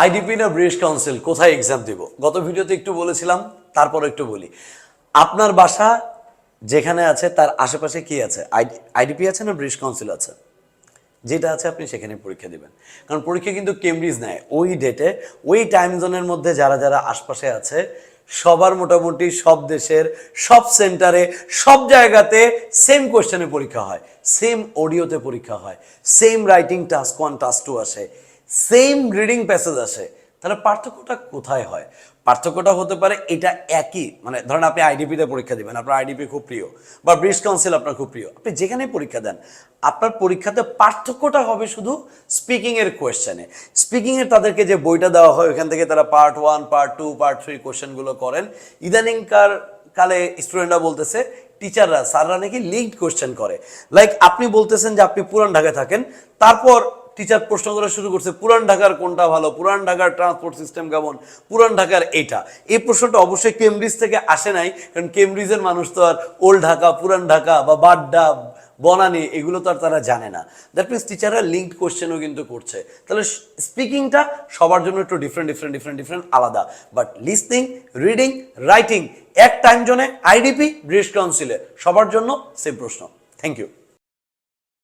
IDP না British council কোথায় exam দিব? গত ভিডিওতে একটু বলেছিলাম তারপর একটু বলি। আপনার বাসা যেখানে আছে, তার আশেপাশে কি আছে? আইডিপি আছে না ব্রিটিশ কাউন্সিল আছে? যেটা আছে আপনি সেখানে পরীক্ষা দিবেন। কারণ পরীক্ষা কিন্তু কেমব্রিজ নেয়। ওই ডেটে ওই টাইম জোনের মধ্যে যারা যারা আশপাশে আছে, সবার মোটামুটি সব দেশের, সব সেন্টারে সব জায়গাতে সেম কোয়েশ্চেনে পরীক্ষা হয়। সেম অডিওতে পরীক্ষা হয়। Same writing task one task two আসে। সেম রিডিং প্যাসেজ আসে। তাহলে পার্থক্যটা কোথায় হয়? পার্থক্যটা হতে পারে এটা একই মানে ধরেন আপনি আইডিপিতে পরীক্ষা দিবেন, আপনার আইডিপি খুব প্রিয়, বা ব্রিজ কাউন্সিল আপনার খুব প্রিয়। আপনি যেখানে পরীক্ষা দেন, আপনার পরীক্ষাতে পার্থক্যটা হবে শুধু স্পিকিংয়ের কোয়েশ্চেনে স্পিকিং এর তাদেরকে যে বইটা দেওয়া হয় ওখান থেকে তারা part one part two part three কোয়েশ্চেনগুলো করেন। ইদানিংকার কালে স্টুডেন্টরা বলতেছে টিচাররা স্যাররা নাকি লিঙ্কড কোয়েশ্চেন করে। লাইক আপনি বলতেছেন যে আপনি পুরান ঢাকায় থাকেন, তারপর টিচার প্রশ্ন করা শুরু করছে, পুরান ঢাকার কোনটা ভালো? পুরান ঢাকার ট্রান্সপোর্ট সিস্টেম কেমন? পুরান ঢাকার এইটা? এই প্রশ্নটা অবশ্যই কেমব্রিজ থেকে আসে নাই, কারণ কেমব্রিজের মানুষ তো আর ওল্ড ঢাকা পুরান ঢাকা বা বাড্ডা বনানি এগুলো তো আর তারা জানে না। দ্যাট মিনস টিচাররা লিঙ্কড কোশ্চেনও কিন্তু করছে। তাহলে স্পিকিংটা সবার জন্য একটু ডিফারেন্ট ডিফারেন্ট ডিফারেন্ট ডিফারেন্ট আলাদা। বাট লিসনিং রিডিং রাইটিং এক টাইম জোনে আইডিপি ব্রিটিশ কাউন্সিলে সবার জন্য সেম প্রশ্ন। Thank you